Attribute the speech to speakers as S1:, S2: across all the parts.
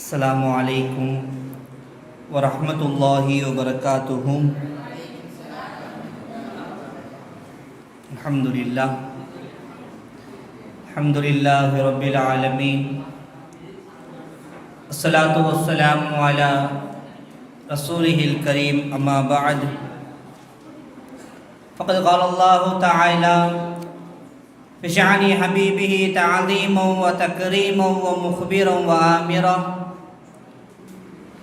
S1: السلام عليكم ورحمة الله وبركاته. الحمد لله. الحمد لله رب العالمين. الصلاة والسلام على رسوله الكريم أما بعد. فقد قال الله تعالى بشأن حبيبه تعظيما وتكريما ومخبرا وآمرا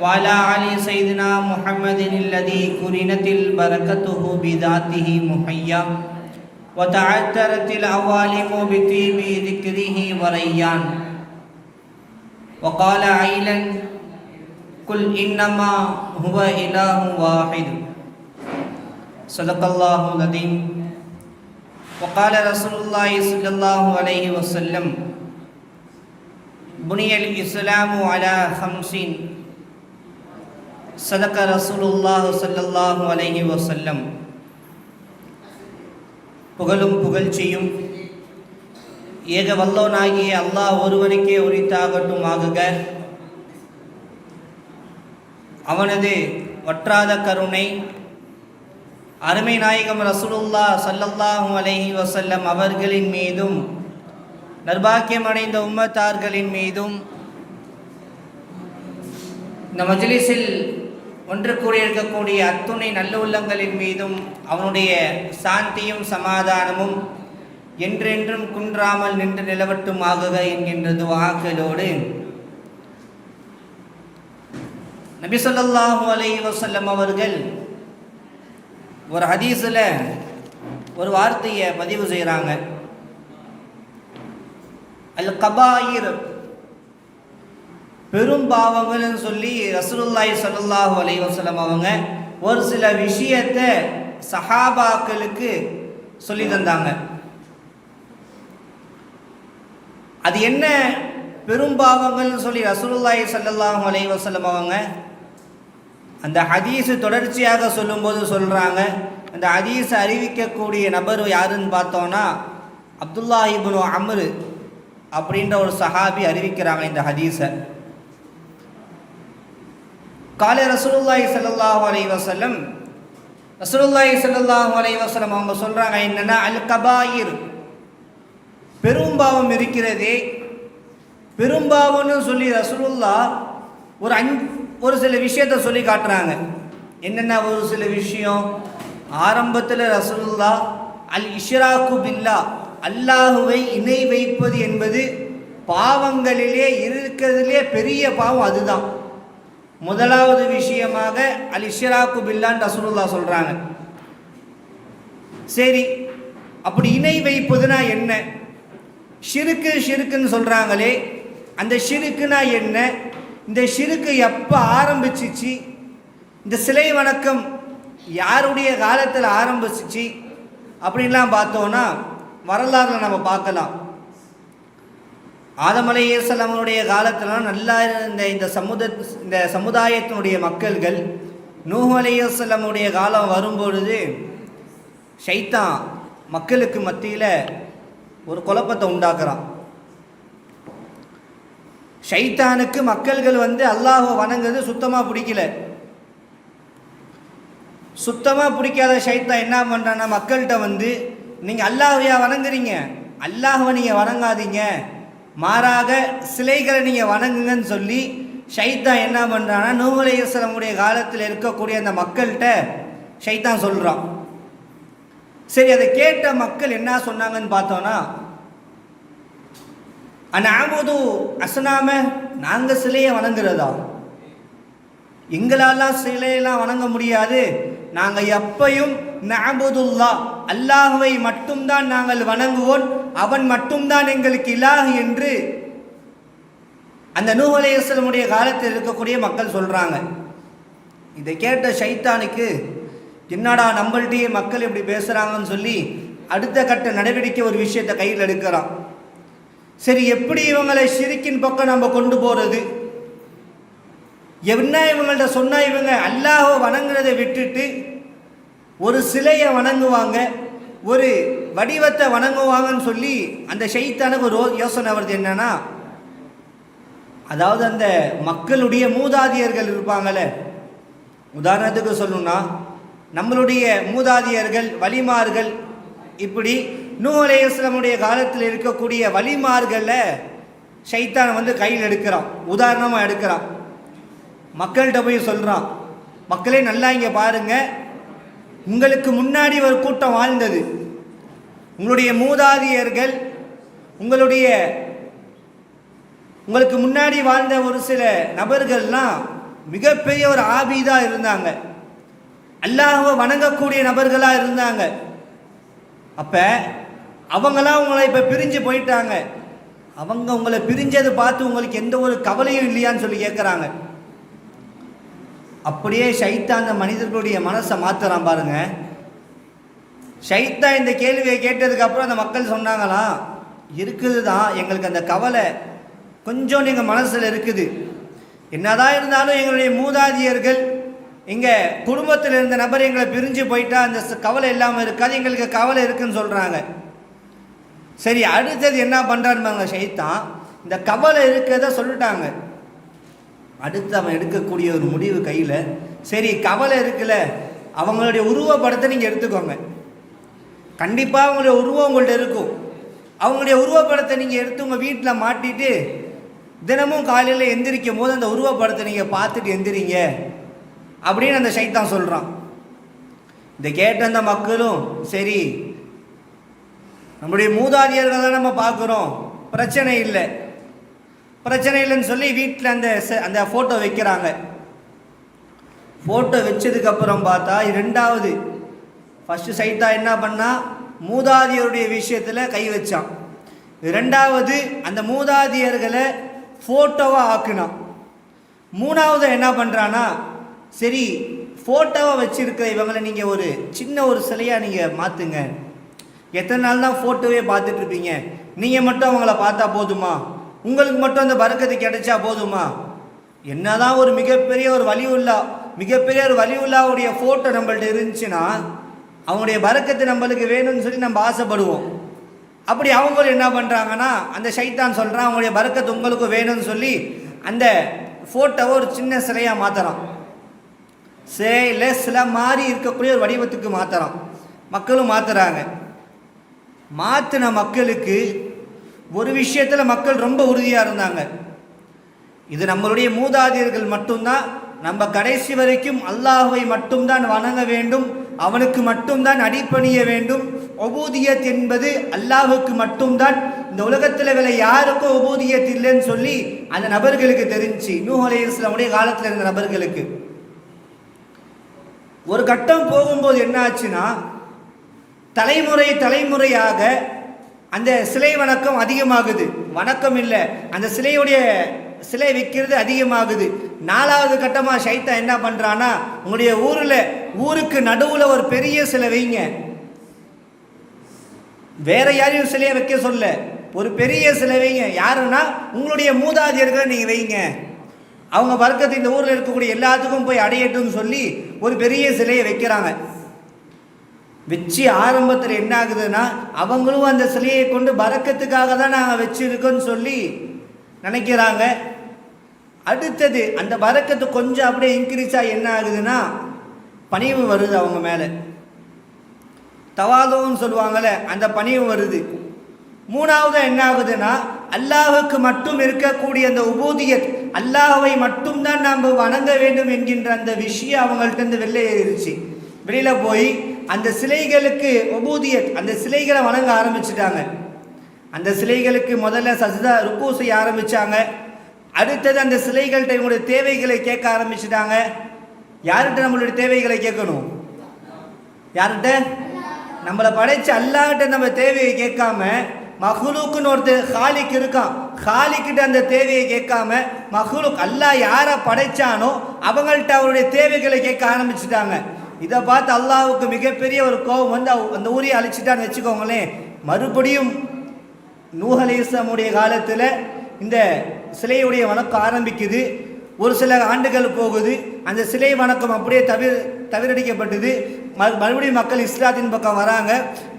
S1: وعلى آل سيدنا محمد الذي كرنت البركته بذاته محيا وتعثرت العوالم بطيب ذكره وريان. وقال عيلا قل إنما هو إله واحد. صدق الله العظيم. وقال رسول الله صلى الله عليه وسلم بني الإسلام على خمسين சதக்க ரசூலுல்லாஹு சல்லல்லாஹு அலஹி வசல்லம் புகழும் புகழ்ச்சியும் ஏக வல்லோனாகிய அல்லாஹ் ஒருவனுக்கே உரித்தாகட்டும் ஆகுக அவனது வற்றாத கருணை அருமை நாயகம் ரசூலுல்லா சல்லல்லாஹும் அலஹி வசல்லம் அவர்களின் மீதும் நர்பாக்கியமடைந்த உம்மத்தார்களின் மீதும் இந்த மஜ்லிஸில் ஒன்று கூறியிருக்கக்கூடிய அத்துணை நல்ல உள்ளங்களின் மீதும் அவனுடைய சாந்தியும் சமாதானமும் என்றென்றும் குன்றாமல் நின்று நிலவட்டும் ஆகுக என்கின்ற துவாக்களோடு நபி சொல்லாஹு அலை வசல்லம் அவர்கள் ஒரு ஹதீஸில் ஒரு வார்த்தையை பதிவு செய்கிறாங்க. அல் கபாயிர் பெரும் பாவங்கள்னு சொல்லி ரசூலுல்லாய் சல்லாஹூ அலைவசலம் அவங்க ஒரு சில விஷயத்தை சஹாபாக்களுக்கு சொல்லி தந்தாங்க. அது என்ன பெரும் பாவங்கள்னு சொல்லி ரசூலுல்லாய் சல்லாஹூ அலைவசலம் அவங்க அந்த ஹதீஸு தொடர்ச்சியாக சொல்லும்போது சொல்கிறாங்க அந்த ஹதீஸை அறிவிக்கக்கூடிய நபர் யாருன்னு பார்த்தோன்னா அப்துல்லா அம்ரு அப்படின்ற ஒரு சஹாபி அறிவிக்கிறாங்க இந்த ஹதீஸை. காலை ரசூலுல்லாஹி ஸல்லல்லாஹு அலி வசலம் ரசூலுல்லாஹி ஸல்லல்லாஹு அலி வசலம் அவங்க சொல்கிறாங்க என்னென்னா அல் கபாயிர் பெரும்பாவம் இருக்கிறதே பெரும்பாவம்னு சொல்லி ரசூலுல்லா ஒரு அஞ் ஒரு சில விஷயத்த சொல்லி காட்டுறாங்க. என்னென்ன ஒரு சில விஷயம் ஆரம்பத்தில் ரசூலுல்லா அல் இஷ்ராக்கு பில்லா அல்லாஹுவை இணை வைப்பது என்பது பாவங்களிலே இருக்கிறதுலே பெரிய பாவம் அதுதான். முதலாவது விஷயமாக அல் இஷ்ராக்கு பில்லான்னு ரசூலுல்லா சொல்கிறாங்க சரி அப்படி இணை வைப்பதுனா என்ன? ஷிருக்கு ஷிருக்குன்னு சொல்கிறாங்களே அந்த ஷிருக்குனா என்ன? இந்த ஷிருக்கு எப்போ ஆரம்பிச்சிச்சு? இந்த சிலை வணக்கம் யாருடைய காலத்தில் ஆரம்பிச்சிச்சு? அப்படின்லாம் பார்த்தோன்னா வரலாறுல நம்ம பார்க்கலாம். ஆதமலை ஏசலமனுடைய காலத்திலாம் நல்லா இருந்த இந்த சமுத இந்த சமுதாயத்தினுடைய மக்கள்கள் நூஹ் அலையசல்லமுடைய காலம் வரும்பொழுது ஷைத்தான் மக்களுக்கு மத்தியில் ஒரு குழப்பத்தை உண்டாக்குறான். ஷைத்தானுக்கு மக்கள்கள் வந்து அல்லாஹை வணங்குறது சுத்தமாக பிடிக்கல. சுத்தமாக பிடிக்காத ஷைத்தான் என்ன பண்ணுறான்னா மக்கள்கிட்ட வந்து நீங்கள் அல்லாஹையா வணங்குறீங்க? அல்லாஹவை நீங்கள் வணங்காதீங்க. மாறாக சிலைகளை நீங்கள் வணங்குங்கன்னு சொல்லி ஷைத்தான் என்ன பண்ணுறான்னா நூகலேஸ்வரமுடைய காலத்தில் இருக்கக்கூடிய அந்த மக்கள்கிட்ட ஷைத்தான் சொல்கிறான் சரி அதை கேட்ட மக்கள் என்ன சொன்னாங்கன்னு பார்த்தோன்னா அநாமுது அசனாம நாங்கள் சிலையை வணங்குறதா? எங்களாலாம் சிலையெல்லாம் வணங்க முடியாது. நாங்கள் எப்பையும் நஅபுதுல்லா அல்லாஹுவை மட்டும்தான் நாங்கள் வணங்குவோம் அவன் மட்டும்தான் எங்களுக்கு இலாஹ் என்று அந்த நூஹ் அலைஹிஸ்ஸலாமுடைய காலத்தில் இருக்கக்கூடிய மக்கள் சொல்கிறாங்க இதை கேட்ட ஷைத்தானுக்கு என்னடா நம்மள்கிட்டயே மக்கள் இப்படி பேசுகிறாங்கன்னு சொல்லி அடுத்த கட்ட நடவடிக்கை ஒரு விஷயத்தை கையில் எடுக்கிறான். சரி எப்படி இவங்களை சிரிக்கின் பக்கம் நம்ம கொண்டு போகிறது என்ன இவங்கள்ட்ட சொன்னால் இவங்க அல்லாஹோ வணங்குறதை விட்டுட்டு ஒரு சிலையை வணங்குவாங்க. ஒரு வடிவத்தை வணங்குவாங்கன்னு சொல்லி அந்த ஷைத்தானுக்கு ஒரு யோசனை வருது என்னன்னா அதாவது அந்த மக்களுடைய மூதாதியர்கள் இருப்பாங்கல்ல. உதாரணத்துக்கு சொல்லணும்னா நம்மளுடைய மூதாதியர்கள் வலிமார்கள் இப்படி நூ அலையாமுடைய காலத்தில் இருக்கக்கூடிய வலிமார்களில் ஷைத்தான் வந்து கையில் எடுக்கிறான். உதாரணமாக எடுக்கிறான். மக்கள்கிட்ட போய் சொல்கிறான் மக்களே நல்லா இங்கே பாருங்கள் உங்களுக்கு முன்னாடி ஒரு கூட்டம் வாழ்ந்தது. உங்களுடைய மூதாதியர்கள் உங்களுடைய உங்களுக்கு முன்னாடி வாழ்ந்த ஒரு சில நபர்கள்லாம் மிகப்பெரிய ஒரு ஆபீதா இருந்தாங்க. அல்லாஹுவை வணங்கக்கூடிய நபர்களாக இருந்தாங்க. அப்போ அவங்களாம் உங்களை இப்போ பிரிஞ்சு போயிட்டாங்க. அவங்க உங்களை பிரிஞ்சதை பார்த்து உங்களுக்கு எந்த ஒரு கவலையும் இல்லையான்னு சொல்லி கேட்குறாங்க அப்படியே ஷைத்தான் அந்த மனிதர்களுடைய மனசை மாற்றுறான் பாருங்க. ஷைத்தா இந்த கேள்வியை கேட்டதுக்கப்புறம் அந்த மக்கள் சொன்னாங்களாம் இருக்குது தான் எங்களுக்கு அந்த கவலை கொஞ்சம் எங்கள் மனசில் இருக்குது. என்னதான் இருந்தாலும் எங்களுடைய மூதாதியர்கள் எங்கள் குடும்பத்தில் இருந்த நபர் எங்களை பிரிஞ்சு போயிட்டா அந்த கவலை இல்லாமல் இருக்காது எங்களுக்கு கவலை இருக்குன்னு சொல்கிறாங்க சரி அடுத்தது என்ன பண்ணுறாருமாங்க ஷைத்தான் இந்த கவலை இருக்கிறத சொல்லிட்டாங்க. அடுத்து அவன் எடுக்கக்கூடிய ஒரு முடிவு கையில். சரி கவலை இருக்குல்ல. அவங்களுடைய உருவப்படத்தை நீங்கள் எடுத்துக்கோங்க. கண்டிப்பாக அவங்களுடைய உருவம் உங்கள்கிட்ட இருக்கும். அவங்களுடைய உருவப்படத்தை நீங்கள் எடுத்து உங்கள் வீட்டில் மாட்டிட்டு தினமும் காலையில் எந்திரிக்கும் போது அந்த உருவப்படத்தை நீங்கள் பார்த்துட்டு எந்திரிங்க அப்படின்னு அந்த சைத்தான் சொல்கிறான் இதை கேட்ட அந்த மக்களும் சரி நம்முடைய மூதாதையர்களை தான் நம்ம பார்க்குறோம். பிரச்சனை இல்லை. பிரச்சனை இல்லைன்னு சொல்லி வீட்டில் அந்த ச- அந்த ஃபோட்டோ வைக்கிறாங்க. ஃபோட்டோ வச்சதுக்கப்புறம் பார்த்தா ரெண்டாவது ஃபஸ்ட்டு சைட்டா என்ன பண்ணால் மூதாதியருடைய விஷயத்தில் கை வச்சான். ரெண்டாவது அந்த மூதாதியர்களை ஃபோட்டோவாக ஆக்குனான் மூணாவது என்ன பண்ணுறான்னா சரி ஃபோட்டோவாக வச்சுருக்கிற இவங்களை நீங்கள் ஒரு சின்ன ஒரு சிலையாக நீங்கள் மாற்றுங்க எத்தனை நாள் தான் ஃபோட்டோவே பார்த்துட்ருப்பீங்க நீங்கள் மட்டும் அவங்கள பார்த்தா போதுமா? உங்களுக்கு மட்டும் அந்த பறக்கத்து கிடைச்சா போதுமா? என்னதான் ஒரு மிகப்பெரிய ஒரு வலியுள்ளா மிகப்பெரிய ஒரு வலியுள்ளாவுடைய ஃபோட்டோ நம்மள்ட்ட இருந்துச்சுன்னா அவங்களுடைய பறக்கத்து நம்மளுக்கு வேணும்னு சொல்லி நம்ம ஆசைப்படுவோம். அப்படி அவங்களும் என்ன பண்ணுறாங்கன்னா அந்த ஷைத்தான் சொல்கிறான் அவங்களுடைய பறக்கத்து உங்களுக்கும் வேணும்னு சொல்லி அந்த ஃபோட்டோவை ஒரு சின்ன சிலையாக மாற்றுறான் சிலையில் சிலை மாதிரி இருக்கக்கூடிய ஒரு வடிவத்துக்கு மாற்றுறோம் மக்களும் மாற்றுறாங்க மாற்றின மக்களுக்கு ஒரு விஷயத்தில் மக்கள் ரொம்ப உறுதியாக இருந்தாங்க. இது நம்மளுடைய மூதாதையர்கள் மட்டும்தான் நம்ம கடைசி வரைக்கும் அல்லாஹுவை மட்டும்தான் வணங்க வேண்டும் அவனுக்கு மட்டும்தான் அடிப்பணிய வேண்டும். ஒபூதியத் என்பது அல்லாஹுக்கு மட்டும்தான். இந்த உலகத்தில் விலை யாருக்கும் ஒபூதியத் இல்லைன்னு சொல்லி அந்த நபர்களுக்கு தெரிஞ்சு நூஹ் இஸ்லாமுடைய காலத்தில் இருந்த நபர்களுக்கு. ஒரு கட்டம் போகும்போது என்ன ஆச்சுன்னா தலைமுறை தலைமுறையாக அந்த சிலை வணக்கம் அதிகமாகுது. வணக்கம் இல்லை. அந்த சிலையுடைய சிலை விற்கிறது அதிகமாகுது. நாலாவது கட்டமாக ஷைத்தா என்ன பண்ணுறான்னா உங்களுடைய ஊரில் ஊருக்கு நடுவில் ஒரு பெரிய சிலை வைங்க. வேற யாரையும் சிலையை வைக்க சொல்ல. ஒரு பெரிய சிலை வைங்க. யாருன்னா உங்களுடைய மூதாதையர்களை நீங்கள் வைங்க. அவங்க வர்க்கத்து இந்த ஊரில் இருக்கக்கூடிய எல்லாத்துக்கும் போய் அடையட்டும்னு சொல்லி ஒரு பெரிய சிலையை வைக்கிறாங்க. வச்சு ஆரம்பத்தில் என்ன ஆகுதுன்னா அவங்களும் அந்த சிலையை கொண்டு பறக்கத்துக்காக தான் நாங்கள் வச்சுருக்கோன்னு சொல்லி நினைக்கிறாங்க. அடுத்தது அந்த பறக்கத்து கொஞ்சம் அப்படியே இன்க்ரீஸ் ஆகி என்ன ஆகுதுன்னா பணிவு வருது அவங்க மேலே. தவாதோன்னு சொல்லுவாங்கள்ல அந்த பணிவு வருது. மூணாவது என்ன ஆகுதுன்னா அல்லாஹுக்கு மட்டும் இருக்கக்கூடிய அந்த உபூதியத் அல்லாஹுவை மட்டும்தான் நாம் வணங்க வேண்டும் என்கின்ற அந்த விஷயம் அவங்கள்ட்ட இருந்து வெளில ஏறிடுச்சு வெளியில் போய் அந்த சிலைகளுக்கு ஒபூதியத் அந்த சிலைகளை வணங்க ஆரம்பிச்சிட்டாங்க. அந்த சிலைகளுக்கு முதல்ல சஜிதா ருக்கு செய்ய ஆரம்பித்தாங்க அடுத்தது அந்த சிலைகள்கிட்ட இவங்களுடைய தேவைகளை கேட்க ஆரம்பிச்சிட்டாங்க. யார்கிட்ட நம்மளுடைய தேவைகளை கேட்கணும்? யார்கிட்ட? நம்மளை படைச்சு அல்லாஹ்கிட்ட நம்ம தேவையை கேட்காம மஹ்லூக்குன்னு ஒருத்தர் ஹாலிக் இருக்கான். ஹாலிக்கிட்ட அந்த தேவையை கேட்காம மஹ்லூக் அல்லாஹ் யாரை படைச்சானோ அவங்கள்ட்ட அவருடைய தேவைகளை கேட்க ஆரம்பிச்சிட்டாங்க. இதை பார்த்து அல்லாவுக்கு மிகப்பெரிய ஒரு கோபம் வந்து அந்த ஊரையை அழிச்சிட்டான்னு வச்சுக்கோங்களேன். மறுபடியும் நூஹ் காலத்தில் இந்த சிலையுடைய வணக்கம் ஆரம்பிக்குது. ஒரு சில ஆண்டுகள் போகுது. அந்த சிலை வணக்கம் அப்படியே தவிர தவிரடிக்கப்பட்டது. மறுபடியும் மக்கள் இஸ்லாத்தின் பக்கம் வராங்க.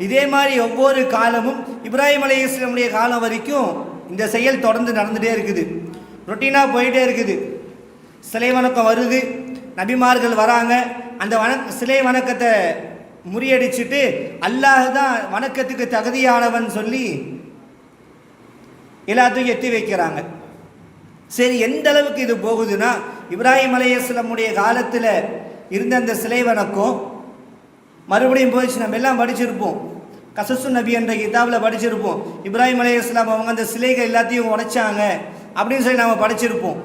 S1: இதே மாதிரி ஒவ்வொரு காலமும் இப்ராஹிம் அலைஹிஸ்ஸலாமுடைய காலம் வரைக்கும் இந்த செயல் தொடர்ந்து நடந்துகிட்டே இருக்குது. ரொட்டீனாக போயிட்டே இருக்குது. சிலை வணக்கம் வருது. நபிமார்கள் வராங்க. அந்த வணக் சிலை வணக்கத்தை முறியடிச்சிட்டு அல்லாஹ் தான் வணக்கத்துக்கு தகுதியானவன் சொல்லி எல்லாத்தையும் எட்டி வைக்கிறாங்க. சரி எந்த அளவுக்கு இது போகுதுன்னா இப்ராஹிம் அலையஸ்லமுடைய காலத்தில் இருந்த அந்த சிலை வணக்கம் மறுபடியும் போயிடுச்சு நம்ம எல்லாம் படிச்சிருப்போம். கசசு நபி என்ற கிதாபில் படிச்சிருப்போம். இப்ராஹிம் அலையாஸ்லாம் அவங்க அந்த சிலைகள் எல்லாத்தையும் உடைச்சாங்க அப்படின்னு சொல்லி நம்ம படிச்சிருப்போம்.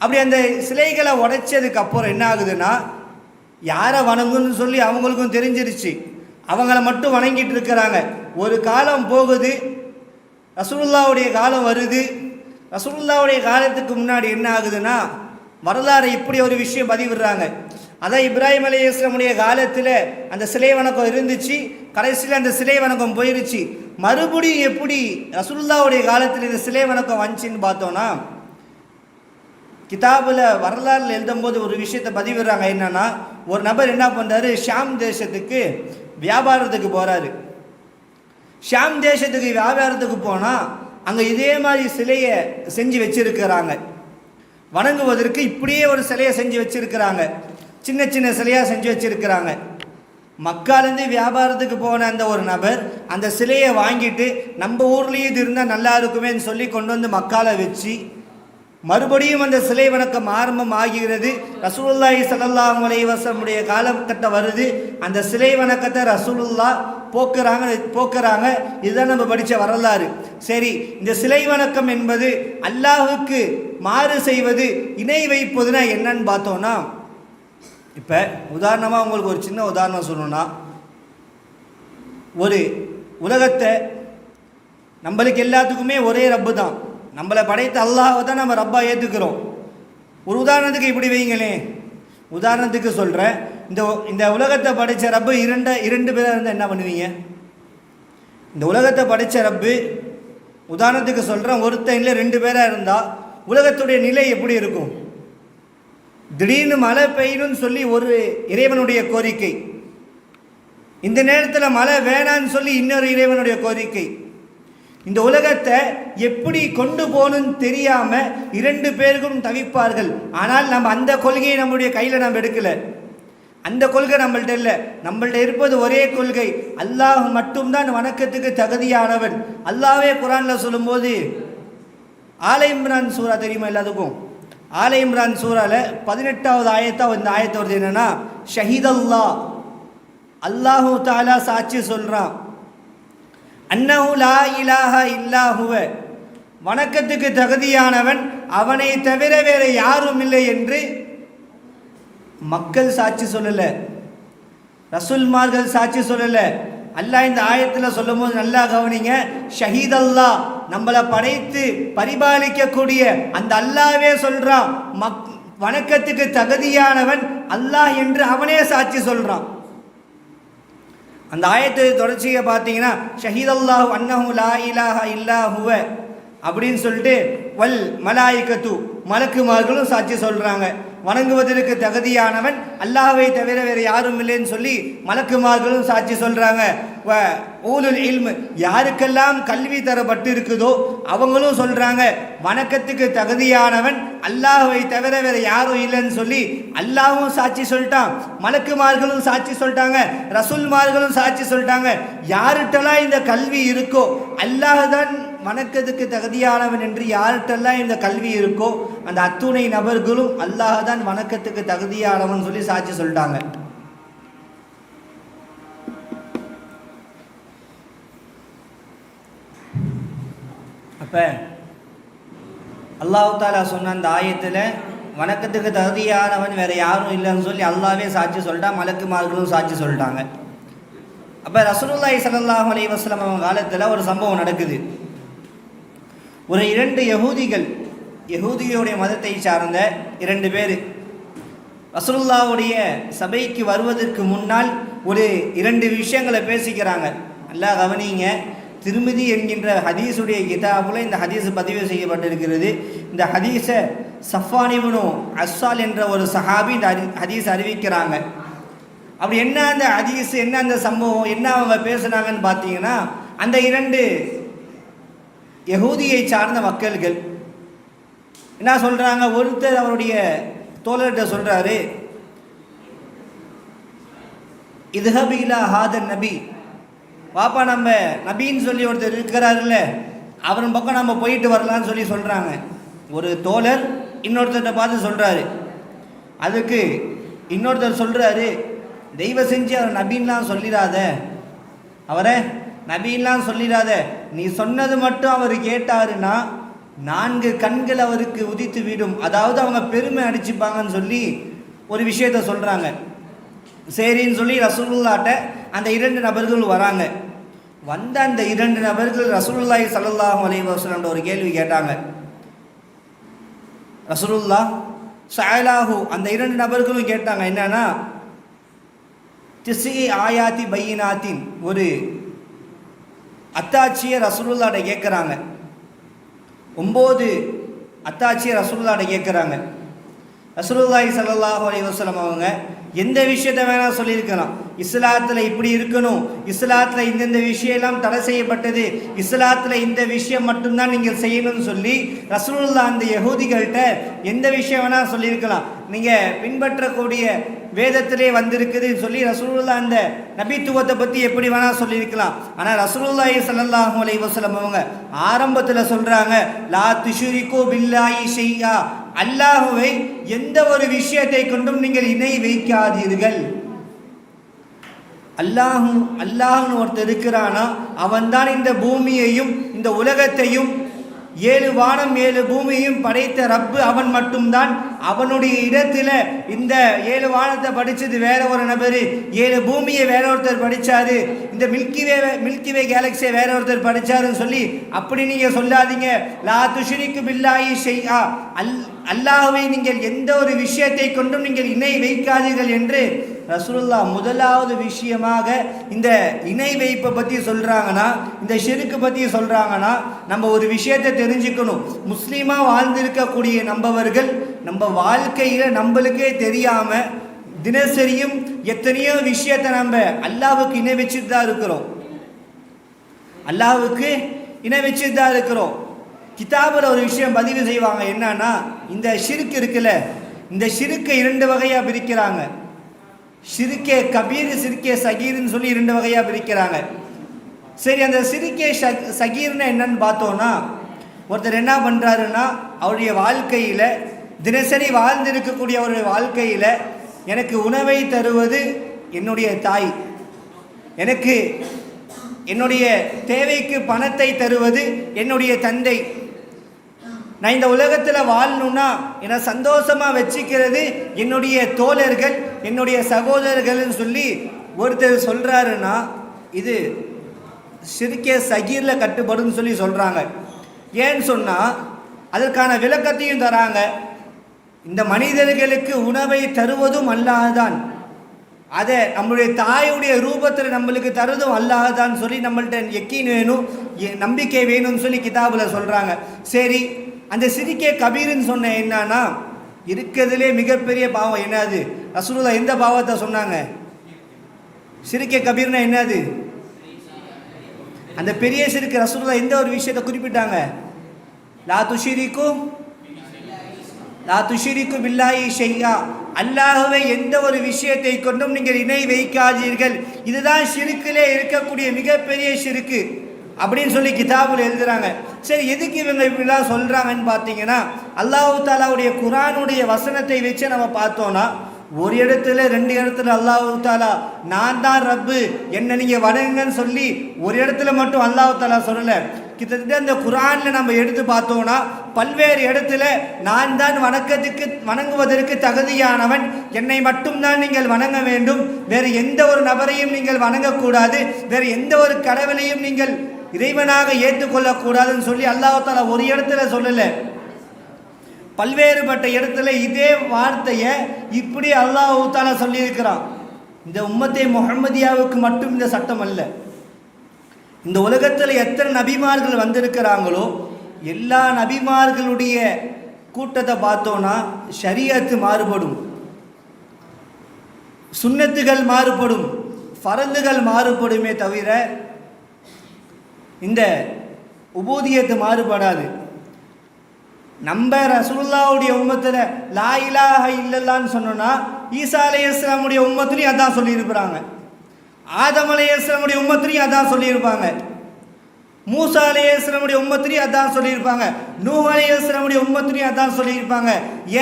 S1: அப்படி அந்த சிலைகளை உடைச்சதுக்கு அப்புறம் என்ன ஆகுதுன்னா யாரை வணங்குன்னு சொல்லி அவங்களுக்கும் தெரிஞ்சிருச்சு. அவங்கள மட்டும் வணங்கிட்டு இருக்கிறாங்க. ஒரு காலம் போகுது. ரசூலுல்லாவுடைய காலம் வருது. ரசூலுல்லாவுடைய காலத்துக்கு முன்னாடி என்ன ஆகுதுன்னா வரலாறு இப்படி ஒரு விஷயம் பதிவிடுறாங்க. அதான் இப்ராஹிம் அலி இஸ்லாமுடைய காலத்தில் அந்த சிலை வணக்கம் இருந்துச்சு. கடைசியில் அந்த சிலை வணக்கம் போயிருச்சு. மறுபடியும் எப்படி ரசூலுல்லாவுடைய காலத்தில் இந்த சிலை வணக்கம் வந்துச்சுன்னு பார்த்தோன்னா கிதாபில் வரலாறில் எழுதும்போது ஒரு விஷயத்தை பதிவிடுறாங்க. என்னன்னா ஒரு நபர் என்ன பண்ணுறாரு ஷாம் தேசத்துக்கு வியாபாரத்துக்கு போகிறாரு ஷாம் தேசத்துக்கு வியாபாரத்துக்கு போனால் அங்கே இதே மாதிரி சிலையை செஞ்சு வச்சுருக்கிறாங்க. வணங்குவதற்கு இப்படியே ஒரு சிலையை செஞ்சு வச்சுருக்கிறாங்க. சின்ன சின்ன சிலையாக செஞ்சு வச்சுருக்கிறாங்க. மக்காலேருந்து வியாபாரத்துக்கு போன அந்த ஒரு நபர் அந்த சிலையை வாங்கிட்டு நம்ம ஊர்லேயே இது இருந்தால் நல்லா இருக்குமேன்னு சொல்லி கொண்டு வந்து மக்கால வச்சு மறுபடியும் அந்த சிலை வணக்கம் ஆரம்பம் ஆகிறது. ரசூலுல்லாஹி ஸல்லல்லாஹு அலைஹி வஸல்லுடைய காலகட்டம் வருது. அந்த சிலை வணக்கத்தை ரசூலுல்லா போக்குறாங்க போக்குறாங்க. இதுதான் நம்ம படித்த வரலாறு. சரி இந்த சிலை வணக்கம் என்பது அல்லாஹுக்கு மாறு செய்வது இணை வைப்பதுனா என்னன்னு பார்த்தோன்னா இப்போ உதாரணமாக உங்களுக்கு ஒரு சின்ன உதாரணம் சொல்லணும்னா ஒரு உலகத்தை நம்மளுக்கு எல்லாத்துக்குமே ஒரே ரப்பு தான். நம்மளை படைத்த அல்லாஹ்வை தான் நம்ம ரப்பா ஏற்றுக்கிறோம் ஒரு உதாரணத்துக்கு இப்படி வைங்களேன் உதாரணத்துக்கு சொல்கிறேன் இந்த இந்த உலகத்தை படைத்த ரப்பு இரண்ட இரண்டு பேராக இருந்தால் என்ன பண்ணுவீங்க? இந்த உலகத்தை படைத்த ரப்பு உதாரணத்துக்கு சொல்கிறேன் ஒருத்தன் இல்லை ரெண்டு பேராக இருந்தால் உலகத்துடைய நிலை எப்படி இருக்கும்? திடீர்னு மழை பெய்யணும்னு சொல்லி ஒரு இறைவனுடைய கோரிக்கை. இந்த நேரத்தில் மழை வேணான்னு சொல்லி இன்னொரு இறைவனுடைய கோரிக்கை. இந்த உலகத்தை எப்படி கொண்டு போகணும்னு தெரியாமல் இரண்டு பேருக்கும் தவிப்பார்கள். ஆனால் நம்ம அந்த கொள்கையை நம்முடைய கையில் நம்ம எடுக்கலை. அந்த கொள்கை நம்மள்ட்ட இல்லை. நம்மள்ட்ட இருப்பது ஒரே கொள்கை. அல்லாஹ் மட்டும்தான் வணக்கத்துக்கு தகுதியானவன். அல்லாவே குரானில் சொல்லும்போது ஆலை இம்ரான் சூரா தெரியுமா எல்லாத்துக்கும்? ஆலை இம்ரான் சூறாவில் பதினெட்டாவது ஆயத்தாக இந்த ஆயத்தை வருது என்னென்னா ஷஹீத் அல்லாஹ் அல்லாஹு தாலா சாட்சி சொல்கிறான் அன்னஹு லா இலாஹா இல்லாஹுவ வணக்கத்துக்கு தகுதியானவன் அவனை தவிர வேறு யாரும் இல்லை என்று மக்கள் சாட்சி சொல்லலை. ரசுல்மார்கள் சாட்சி சொல்லலை. அல்லாஹ் இந்த ஆயத்தில் சொல்லும்போது நல்லா கவனிங்க. ஷஹீத் அல்லாஹ் நம்மளை படைத்து பரிபாலிக்கக்கூடிய அந்த அல்லாவே சொல்கிறான் மக் வணக்கத்துக்கு தகுதியானவன் அல்லாஹ் என்று அவனே சாட்சி சொல்கிறான் அந்த ஆயத்து தொடர்ச்சியை பார்த்தீங்கன்னா ஷஹீத் அல்லாஹு அன்னஹு லா இலாஹ இல்லா ஹுவ அப்படின்னு சொல்லிட்டு வல் மலாயிகத்து மலக்குமார்களும் சாட்சி சொல்கிறாங்க வணங்குவதற்கு தகுதியானவன். அல்லாஹை தவிர வேறு யாரும் இல்லைன்னு சொல்லி மலக்குமார்களும் சாட்சி சொல்கிறாங்க வ ஊலுல் இல்மு யாருக்கெல்லாம் கல்வி தரப்பட்டு இருக்குதோ அவங்களும் சொல்கிறாங்க வணக்கத்துக்கு தகுதியானவன் அல்லாஹ்வை தவிர வேறு யாரும் இல்லைன்னு சொல்லி அல்லாஹும் சாட்சி சொல்லிட்டான். மலக்குமார்களும் சாட்சி சொல்லிட்டாங்க. ரசூல்மார்களும் சாட்சி சொல்லிட்டாங்க. யார்கிட்டலாம் இந்த கல்வி இருக்கோ அல்லாஹ் தான் வணக்கத்துக்கு தகுதியானவன் என்று யார்கிட்டெல்லாம் இந்த கல்வி இருக்கோ அந்த அத்துணை நபர்களும் அல்லாஹ் தான் வணக்கத்துக்கு தகுதியானவன் சொல்லி சாட்சி சொல்லிட்டாங்க. அப்போ அல்லாஹு தாலா சொன்ன அந்த ஆயத்தில் வணக்கத்துக்கு தகுதியானவன் வேற யாரும் இல்லைன்னு சொல்லி அல்லாவே சாட்சி சொல்லிட்டான் மலக்குமார்களும் சாட்சி சொல்லிட்டாங்க. அப்போ ரசூலுல்லாஹி சல்லாஹ் அலி வஸ்லம் காலத்தில் ஒரு சம்பவம் நடக்குது. ஒரு இரண்டு யகூதிகள் யகூதியுடைய மதத்தை சார்ந்த இரண்டு பேர். ரசூலுல்லாவுடைய சபைக்கு வருவதற்கு முன்னால் ஒரு இரண்டு விஷயங்களை பேசிக்கிறாங்க. நல்லா கவனிங்க. திருமதி என்கின்ற ஹதீஸுடைய கிதாபில் இந்த ஹதீஸ் பதிவு செய்யப்பட்டிருக்கிறது. இந்த ஹதீஸை சஃபானிபுனு அஸ்வால் என்ற ஒரு சஹாபி இந்த ஹரி ஹதீஸ் அறிவிக்கிறாங்க. அப்படி என்ன அந்த ஹதீஸ் என்ன அந்த சம்பவம் என்ன அவங்க பேசுனாங்கன்னு பார்த்தீங்கன்னா அந்த இரண்டு யகூதியை சார்ந்த மக்கள்கள் என்ன சொல்கிறாங்க ஒருத்தர் அவருடைய தோழர்கிட்ட சொல்கிறாரு இதுஹபிலா ஹாதன் நபி. வாப்பா நம்ம நபின்னு சொல்லி ஒருத்தர் இருக்கிறாருல்ல அவரின் பக்கம் நம்ம போயிட்டு வரலாம்னு சொல்லி சொல்கிறாங்க ஒரு தோழர் இன்னொருத்தர்கிட்ட பார்த்து சொல்கிறாரு அதுக்கு இன்னொருத்தர் சொல்கிறாரு தெய்வ செஞ்சு அவர் நபின்லாம் சொல்லிடாத. அவரை நபின்லாம் சொல்லிடாத நீ சொன்னது மட்டும் அவர் கேட்டாருன்னா நான்கு கண்கள் அவருக்கு உதித்து விடும். அதாவது அவங்க பெருமை அடிச்சுப்பாங்கன்னு சொல்லி ஒரு விஷயத்த சொல்கிறாங்க சரின்னு சொல்லி ரசூலுல்லாட்ட அந்த இரண்டு நபர்கள் வராங்க. வந்த அந்த இரண்டு நபர்கள் ரசூலுல்லாஹி ஸல்லல்லாஹு அலி வஸல்லம் ஒரு கேள்வி கேட்டாங்க. ரசூலுல்லா சாயலாஹு அந்த இரண்டு நபர்களும் கேட்டாங்க என்னன்னா திசி ஆயாத்தி பையினாத்தின் ஒரு அத்தாச்சியை ரசூலுல்லாட்ட கேட்குறாங்க. ஒம்பது அத்தாச்சியை ரசூலுல்லாட்ட கேட்குறாங்க. ரசூலுல்லாஹி சல்லாஹ் அலி வசலம் அவங்க எந்த விஷயத்தை வேணால் சொல்லியிருக்கலாம். இஸ்லாத்தில் இப்படி இருக்கணும். இஸ்லாத்தில் இந்தந்த விஷயம்லாம் தடை செய்யப்பட்டது. இஸ்லாத்தில் இந்த விஷயம் மட்டும்தான் நீங்கள் செய்யணும்னு சொல்லி ரசூலுல்லா அந்த யகூதிகள்கிட்ட எந்த விஷயம் வேணால் சொல்லியிருக்கலாம். நீங்கள் பின்பற்றக்கூடிய வேதத்திலே வந்திருக்குதுன்னு சொல்லி ரசூலுல்லா அந்த நபித்துவத்தை பற்றி எப்படி வேணால் சொல்லியிருக்கலாம். ஆனால் ரசூலுல்லாஹி சல்லாஹு அலை வசலம் அவங்க ஆரம்பத்தில் சொல்கிறாங்க லா துஷுரிகோ பில்லாயி ஷெய்யா அல்லாஹுவை எந்த ஒரு விஷயத்தை கொண்டும் நீங்கள் இணை வைக்காதீர்கள். அல்லாஹு அல்லாஹுன்னு ஒருத்தர் இருக்கிறானா அவன்தான் இந்த பூமியையும் இந்த உலகத்தையும் ஏழு வானம் ஏழு பூமியையும் படைத்த ரப்பு அவன் மட்டும்தான் அவனுடைய இடத்துல இந்த ஏழு வானத்தை படித்தது வேற ஒரு நபர் ஏழு பூமியை வேற ஒருத்தர் படித்தாரு இந்த மில்கிவே மில்கிவே கேலக்சியை வேற ஒருத்தர் படிச்சாருன்னு சொல்லி அப்படி நீங்கள் சொல்லாதீங்க. லா துஷினிக்கு பில்லாயி ஷைஆ. அல் அல்லாஹுவை நீங்கள் எந்த ஒரு விஷயத்தை கொண்டும் நீங்கள் இணை வைக்காதீர்கள் என்று ரசூலுல்லா முதலாவது விஷயமாக இந்த இணை வைப்பை பற்றி சொல்கிறாங்கன்னா இந்த ஷெருக்கு பற்றி சொல்கிறாங்கன்னா நம்ம ஒரு விஷயத்தை தெரிஞ்சுக்கணும். முஸ்லீமாக வாழ்ந்திருக்கக்கூடிய நம்பவர்கள் நம்ம வாழ்க்கையில் நம்மளுக்கே தெரியாமல் தினசரியும் எத்தனையோ விஷயத்தை நம்ம அல்லாவுக்கு இணை வச்சுட்டு தான் இருக்கிறோம். அல்லாவுக்கு இணை வச்சுட்டு தான் இருக்கிறோம். கிதாபில் ஒரு விஷயம் பதிவு செய்வாங்க என்னன்னா இந்த ஷிருக்கு இருக்குல்ல இந்த ஷிருக்கை இரண்டு வகையாக பிரிக்கிறாங்க. சிறுக்கே கபீர் சிறுக்கே சகீர்னு சொல்லி இரண்டு வகையாக பிரிக்கிறாங்க. சரி அந்த சிறுக்கே ஷக் சகீர்னு என்னன்னு பார்த்தோன்னா ஒருத்தர் என்ன பண்ணுறாருன்னா அவருடைய வாழ்க்கையில் தினசரி வாழ்ந்திருக்கக்கூடிய அவருடைய வாழ்க்கையில் எனக்கு உணவை தருவது என்னுடைய தாய். எனக்கு என்னுடைய தேவைக்கு பணத்தை தருவது என்னுடைய தந்தை. நான் இந்த உலகத்தில் வாழணும்னா என்னை சந்தோஷமாக வச்சுக்கிறது என்னுடைய தோழர்கள் என்னுடைய சகோதரர்கள்னு சொல்லி ஒருத்தர் சொல்கிறாருன்னா இது சிறுக்கே சகீரில் கட்டுப்படுன்னு சொல்லி சொல்கிறாங்க ஏன்னு சொன்னால் அதற்கான விளக்கத்தையும் தராங்க. இந்த மனிதர்களுக்கு உணவை தருவதும் அல்லாதான் அதை நம்மளுடைய தாயுடைய ரூபத்தில் நம்மளுக்கு தருதும் அல்லாதான் சொல்லி நம்மள்ட்ட எக்கீன் வேணும் எ- நம்பிக்கை வேணும்னு சொல்லி கிதாபில் சொல்கிறாங்க சரி அந்த சிரிக்கே கபீர்னு சொன்ன என்னன்னா இருக்கிறதுலே மிகப்பெரிய பாவம் என்னது? ரசூலுல்லா எந்த பாவத்தை சொன்னாங்க? சிரிக்கே கபீர்னா என்னது? அந்த பெரிய சிறுக்கு ரசூலுல்லா எந்த ஒரு விஷயத்தை குறிப்பிட்டாங்க? லா துஷிரிக்கும் லா துஷிரிக்கு பில்லாயி ஷெய்யா அல்லாஹுவை எந்த ஒரு விஷயத்தை கொண்டும் நீங்கள் இணை வைக்காதீர்கள். இதுதான் சிறுக்கிலே இருக்கக்கூடிய மிகப்பெரிய சிறுக்கு அப்படின்னு சொல்லி கிதாபில் எழுதுறாங்க. சரி எதுக்கு இவங்க இப்படிலாம் சொல்கிறாங்கன்னு பார்த்தீங்கன்னா அல்லாஹு தாலாவுடைய குரானுடைய வசனத்தை வச்சு நம்ம பார்த்தோன்னா ஒரு இடத்துல ரெண்டு இடத்துல அல்லாஹு தாலா நான் தான் ரப்பு என்ன நீங்க வணங்குங்கன்னு சொல்லி ஒரு இடத்துல மட்டும் அல்லாஹு தாலா சொல்லல. கிட்டத்தட்ட இந்த குரானில் நம்ம எடுத்து பார்த்தோம்னா பல்வேறு இடத்துல நான் தான் வணக்கத்துக்கு வணங்குவதற்கு தகுதியானவன் என்னை மட்டும்தான் நீங்கள் வணங்க வேண்டும். வேறு எந்த ஒரு நபரையும் நீங்கள் வணங்கக்கூடாது. வேறு எந்த ஒரு கடவுளையும் நீங்கள் இறைவனாக ஏற்றுக்கொள்ளக்கூடாதுன்னு சொல்லி அல்லாஹால ஒரு இடத்துல சொல்லலை. பல்வேறுபட்ட இடத்துல இதே வார்த்தையை இப்படி அல்லாஹ் தாலா சொல்லியிருக்கிறான். இந்த உம்மத்தை முகமதியாவுக்கு மட்டும் இந்த சட்டம் அல்ல. இந்த உலகத்தில் எத்தனை நபிமார்கள் வந்திருக்கிறாங்களோ எல்லா நபிமார்களுடைய கூட்டத்தை பார்த்தோன்னா ஷரியத்து மாறுபடும். சுண்ணத்துகள் மாறுபடும். பரந்துகள் மாறுபடுமே தவிர இந்த உபூதியத்து மாறுபடாது. நம்ம ரசூல்லாவுடைய உம்மத்தில் லா இலாக இல்லல்லான்னு சொன்னோன்னா ஈசா அலை இஸ்லாமுடைய உம்மத்துலையும் அதான் சொல்லியிருக்கிறாங்க. ஆதம் அலை இஸ்லாமுடைய உம்மத்துலையும் அதான் சொல்லியிருப்பாங்க. மூசா அலை இஸ்லாமுடைய அதான் சொல்லியிருப்பாங்க. நூ அலை இஸ்லாமுடைய அதான் சொல்லியிருப்பாங்க.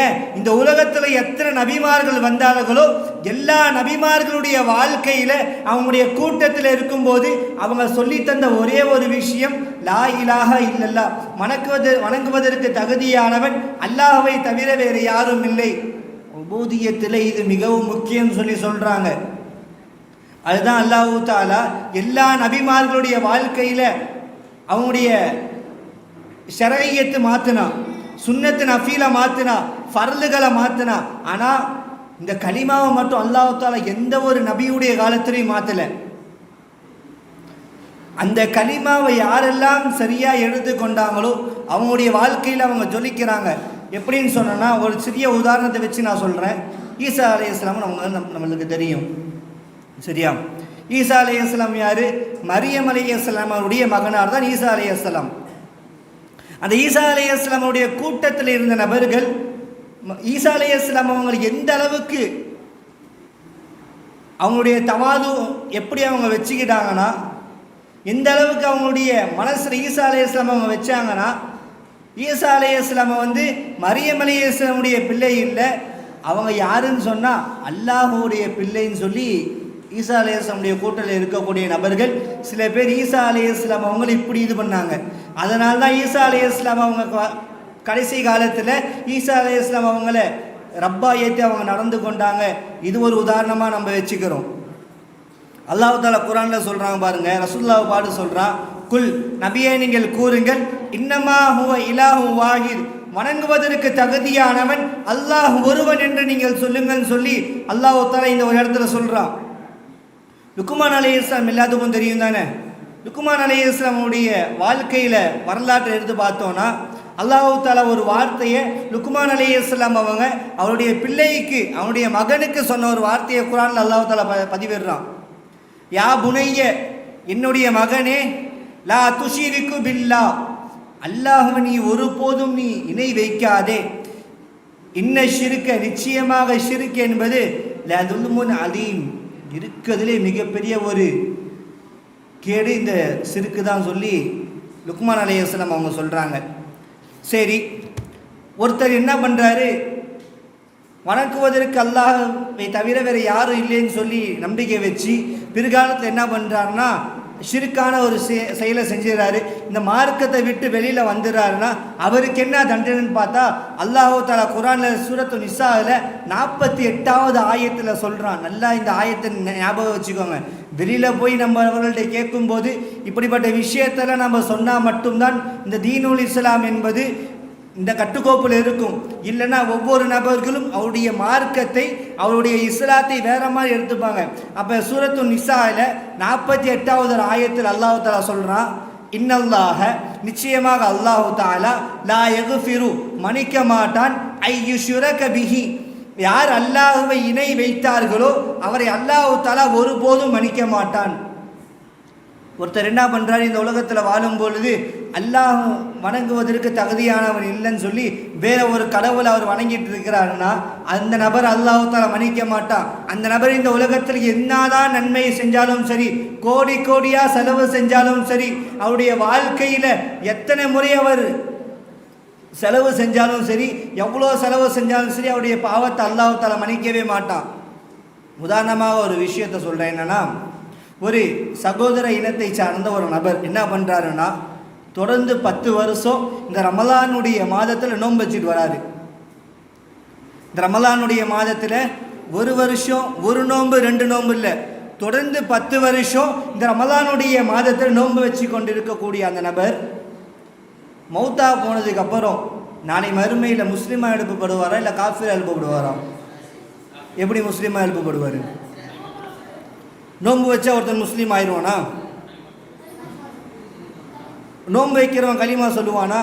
S1: ஏன்? இந்த உலகத்தில் எத்தனை நபிமார்கள் வந்தார்களோ எல்லா நபிமார்களுடைய வாழ்க்கையில் அவங்களுடைய கூட்டத்தில் இருக்கும்போது அவங்க சொல்லி தந்த ஒரே ஒரு விஷயம் லா இலாஹ இல்லல்லா வணக்குவது வணங்குவதற்கு தகுதியானவன் அல்லாஹவை தவிர வேறு யாரும் இல்லை. உபூதியத்தில் இது மிகவும் முக்கியம் சொல்லி சொல்கிறாங்க அதுதான் அல்லாஹூ தாலா எல்லா நபிமார்களுடைய வாழ்க்கையில் அவங்களுடைய ஷரையத்து மாற்றினா சுன்னத்து நஃபீலை மாற்றினா ஃபர்லுகளை மாற்றினா ஆனால் இந்த கலிமாவை மட்டும் அல்லாஹால எந்த ஒரு நபியுடைய காலத்திலையும் மாற்றலை அந்த கலிமாவை யாரெல்லாம் சரியாக எடுத்து கொண்டாங்களோ அவங்களுடைய வாழ்க்கையில் அவங்க ஜொலிக்கிறாங்க. எப்படின்னு சொன்னோன்னா ஒரு சிறிய உதாரணத்தை வச்சு நான் சொல்கிறேன் ஈசா அலி நம்ம அவங்க நம் நம்மளுக்கு தெரியும். சரியா? ஈசா அலி இஸ்லாம் யார்? மரியம் அலி இஸ்லாம் அவருடைய மகனார் தான் ஈசா அலி இஸ்லாம் அந்த ஈசா அலி இஸ்லாமுடைய கூட்டத்தில் இருந்த நபர்கள் ஈசா அலி இஸ்லாம் அவங்க எந்த அளவுக்கு அவங்களுடைய தவாது எப்படி அவங்க வச்சுக்கிட்டாங்கன்னா எந்த அளவுக்கு அவங்களுடைய மனசில் ஈசா அலைய இஸ்லாம் அவங்க வச்சாங்கன்னா ஈசா அலைய இஸ்லாமை வந்து மரியம் அலைய இஸ்லாமுடைய பிள்ளை இல்லை. அவங்க யாருன்னு சொன்னால் அல்லாஹுடைய பிள்ளைன்னு சொல்லி ஈசா அலையஸ்லாமுடைய கூட்டத்தில் இருக்கக்கூடிய நபர்கள் சில பேர் ஈசா அலையஸ்லாம் அவங்களை இப்படி இது பண்ணாங்க. அதனால தான் ஈசா அலைய இஸ்லாம் அவங்க க- கடைசி காலத்தில் ஈசா அலைய இஸ்லாம் அவங்கள ரப்பா ஏற்றி அவங்க நடந்து கொண்டாங்க. இது ஒரு உதாரணமாக நம்ம வச்சுக்கிறோம். அல்லாஹால குரானில் சொல்கிறாங்க பாருங்கள் ரசுல்லாவை பாடு சொல்கிறான் குல் நபியே நீங்கள் கூறுங்கள் இன்னமா ஹுவ இலாஹு வாஹித். வணங்குவதற்கு தகுதியானவன் அல்லாஹ் ஒருவன் என்று நீங்கள் சொல்லுங்கள் சொல்லி அல்லாஹ் இந்த ஒரு இடத்துல சொல்கிறான் லுக்குமான் அலி இஸ்லாம் எல்லாத்துக்கும் தெரியும் தானே? லுக்குமான் அலி இஸ்லாமுடைய வாழ்க்கையில் வரலாற்றை எடுத்து பார்த்தோன்னா அல்லாஹு தாலா ஒரு வார்த்தையை லுக்குமான் அலி இஸ்லாம் அவங்க அவருடைய பிள்ளைக்கு அவனுடைய மகனுக்கு சொன்ன ஒரு வார்த்தையை குரான் அல்லாஹு தாலா ப- பதிவிடுறான். யா புனைய என்னுடைய மகனே லா துஷிரிக்கு பில்லா. அல்லாஹ்வை நீ ஒருபோதும் நீ இணை வைக்காதே. இன்ன சிறுக்க நிச்சயமாக சிறுக்கு என்பது லதுல்முன் அலீம். இருக்கிறதுலே மிகப்பெரிய ஒரு கேடு இந்த சிறுக்கு தான் சொல்லி லுக்மான் அலையாஸ்லாம் அவங்க சொல்கிறாங்க சரி ஒருத்தர் என்ன பண்ணுறாரு வணக்குவதற்கு அல்லாஹை தவிர வேறு யாரும் இல்லைன்னு சொல்லி நம்பிக்கை வச்சு பிற்காலத்தில் என்ன பண்ணுறாருன்னா ஷிருக்கான ஒரு செ- செயலை செஞ்சிடறாரு. இந்த மார்க்கத்தை விட்டு வெளியில் வந்துடுறாருன்னா அவருக்கு என்ன தண்டனைன்னு பார்த்தா அல்லாஹு தாலா குரானில் சூரத்து நிசாவில் நாற்பத்தி எட்டாவது ஆயத்தில் சொல்கிறான் நல்லா இந்த ஆயத்தை ஞாபகம் வச்சுக்கோங்க. வெளியில் போய் நம்ம அவர்கள்ட்ட கேட்கும்போது இப்படிப்பட்ட விஷயத்தில் நம்ம சொன்னால் மட்டும்தான் இந்த தீனுல் இஸ்லாம் என்பது இந்த கட்டுக்கோப்பில் இருக்கும். இல்லைன்னா ஒவ்வொரு நபர்களும் அவருடைய மார்க்கத்தை அவருடைய இஸ்லாத்தை வேற மாதிரி எடுத்துப்பாங்க. அப்போ சூரத்து நிசாவில் நாற்பத்தி எட்டாவது ஆயத்தில் அல்லாஹு தாலா சொல்கிறான் இன்னல்லாக நிச்சயமாக அல்லாஹு தாலா லா எகுஃபிரு மன்னிக்க மாட்டான். ஐ யுஷுரக பிஹி யார் அல்லாஹுவை இணை வைத்தார்களோ அவரை அல்லாஹு தாலா ஒருபோதும் மன்னிக்க மாட்டான். ஒருத்தர் என்ன பண்ணுறாரு இந்த உலகத்தில் வாழும் பொழுது அல்லாஹ் வணங்குவதற்கு தகுதியானவன் இல்லைன்னு சொல்லி வேற ஒரு கடவுளை அவர் வணங்கிட்டு இருக்கிறாருன்னா அந்த நபர் அல்லாஹால மன்னிக்க மாட்டான். அந்த நபர் இந்த உலகத்தில் என்னதான் நன்மையை செஞ்சாலும் சரி கோடி கோடியாக செலவு செஞ்சாலும் சரி அவருடைய வாழ்க்கையில் எத்தனை முறை அவர் செலவு செஞ்சாலும் சரி எவ்வளோ செலவு செஞ்சாலும் சரி அவருடைய பாவத்தை அல்லாஹால மன்னிக்கவே மாட்டான். உதாரணமாக ஒரு விஷயத்த சொல்கிறேன் என்னன்னா ஒரு சகோதர இனத்தை சார்ந்த ஒரு நபர் என்ன பண்ணுறாருன்னா தொடர்ந்து பத்து வருஷம் இந்த ரமலானுடைய மாதத்தில் நோன்பு வச்சுட்டு வராரு. இந்த ரமலானுடைய மாதத்தில் ஒரு வருஷம் ஒரு நோன்பு ரெண்டு நோன்பு இல்லை. தொடர்ந்து பத்து வருஷம் இந்த ரமலானுடைய மாதத்தில் நோன்பு வச்சு கொண்டு இருக்கக்கூடிய அந்த நபர் மௌத்தா போனதுக்கு அப்புறம் நாளை மறுமையில் முஸ்லீமாக எழுப்பப்படுவாரா இல்லை காஃபிரா எழுப்பப்படுவாரா? எப்படி முஸ்லீமாக எழுப்பப்படுவார்? நோன்பு வச்சா ஒருத்தன் முஸ்லீம் ஆயிடுவானா? நோன்பு வைக்கிறவன் களிமா சொல்லுவானா?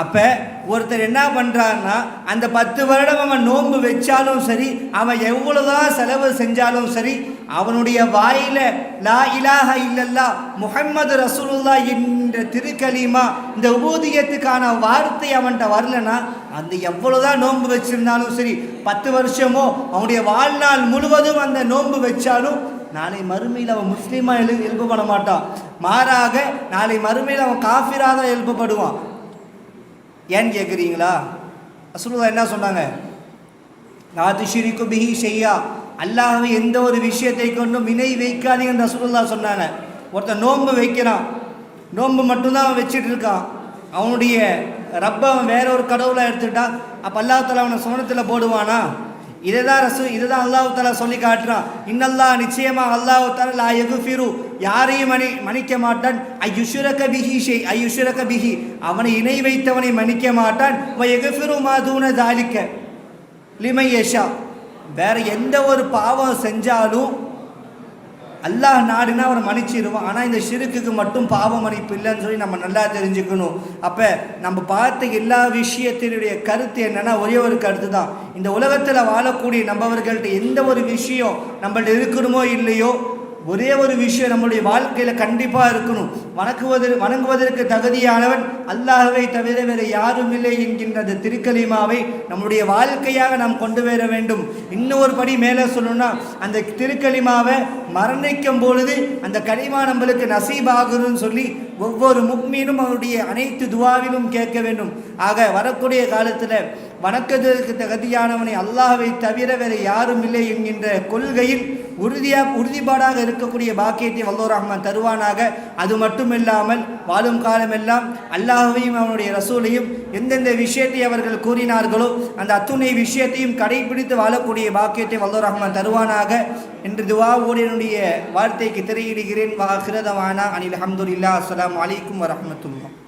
S1: அப்போ ஒருத்தர் என்ன பண்ணுறாருன்னா அந்த பத்து வருடம் அவன் நோன்பு வச்சாலும் சரி அவன் எவ்வளோதான் செலவு செஞ்சாலும் சரி அவனுடைய வாயில் லா இலாக இல்லல்லா முஹம்மது ரசூலுல்லா என்ற திருக்கலிமா இந்த உபூதியத்துக்கான வார்த்தை அவன்கிட்ட வரலன்னா அந்த எவ்வளோதான் நோன்பு வச்சுருந்தாலும் சரி பத்து வருஷமோ அவனுடைய வாழ்நாள் முழுவதும் அந்த நோன்பு வச்சாலும் நாளை மறுமையில் அவன் முஸ்லீமாக எழு எழுப்பப்பட மாட்டான். மாறாக நாளை மறுமையில் அவன் காஃபிராக தான் எழுப்பப்படுவான். ஏன்னு கேட்குறீங்களா அசுலுல்லா என்ன சொன்னாங்க? நாத்து ஷிரிக்கு பிஹி ஷெய்யா அல்லாஹ்வை எந்த ஒரு விஷயத்தை கொண்டும் வினை வைக்காதீங்கன்னு ரசூலுல்லா சொன்னாங்க. ஒருத்தன் நோன்பு வைக்கிறான். நோன்பு மட்டும்தான் அவன் வச்சுட்டு இருக்கான். அவனுடைய ரப்பை அவன் வேற ஒரு கடவுளை எடுத்துக்கிட்டான் அப்போ அல்லாஹ் தலா அவனை சுவனத்தில் போடுவானா? இதை தான் ரசூ இதை தான் அல்லாஹு தாலா சொல்லி காட்டுறான். இன்னல்லா நிச்சயமாக அல்லாஹு தாலா லா யகுஃபிரு யாரையும் மணி மன்னிக்க மாட்டான். ஐயுஷுரக பிஹி ஷெய் ஐயுஷுரக பிஹி. அவனை இணை வைத்தவனை மன்னிக்க மாட்டான். வ மாதூன தாலிக்க லிமையஷா வேற எந்த ஒரு பாவம் செஞ்சாலும் அல்லாஹ் நாடுனா அவரை மன்னிச்சிடுவான் ஆனால் இந்த சிறுக்குக்கு மட்டும் பாவ மன்னிப்பு இல்லைன்னு சொல்லி நம்ம நல்லா தெரிஞ்சுக்கணும். அப்போ நம்ம பார்த்த எல்லா விஷயத்தினுடைய கருத்து என்னன்னா ஒரே ஒரு கருத்து தான் இந்த உலகத்தில் வாழக்கூடிய நம்மவர்கள்ட்ட எந்த ஒரு விஷயம் நம்மள்ட்ட இருக்கணுமோ இல்லையோ ஒரே ஒரு விஷயம் நம்மளுடைய வாழ்க்கையில் கண்டிப்பாக இருக்கணும். வணக்குவதற்கு வணங்குவதற்கு தகுதியானவன் அல்லாஹவை தவிர வேறு யாரும் இல்லை என்கின்ற அந்த திருக்கலிமாவை நம்முடைய வாழ்க்கையாக நாம் கொண்டு வர வேண்டும். இன்னொரு படி மேலே சொல்லணும்னா அந்த திருக்கலிமாவை மரணிக்கும் பொழுது அந்த கனிமா நம்மளுக்கு நசீபாகுதுன்னு சொல்லி ஒவ்வொரு முக்மீனும் அவருடைய அனைத்து துவாவிலும் கேட்க வேண்டும். ஆக வரக்கூடிய காலத்தில் வணக்கத்திற்கு தகுதியானவனை அல்லாஹவை தவிர வேறு யாரும் இல்லை என்கின்ற கொள்கையில் உறுதியாக உறுதிப்பாடாக இருக்கக்கூடிய பாக்கியத்தை வல்லோ ரஹ்மான் தருவானாக. அது மட்டுமில்லாமல் வாழும் காலமெல்லாம் அல்லாஹையும் அவனுடைய ரசூலையும் எந்தெந்த விஷயத்தை அவர்கள் கூறினார்களோ அந்த அத்துணை விஷயத்தையும் கடைபிடித்து வாழக்கூடிய பாக்கியத்தை வல்லோ ரஹ்மான் தருவானாக என்று துவாவோடு என்னுடைய வார்த்தைக்கு திரையிடுகிறேன். வாஹிரதவானா அனில் அஹமதுல்லா அஸ்லாம் அலைக்கும் வரஹ்மத்துல்லாஹ்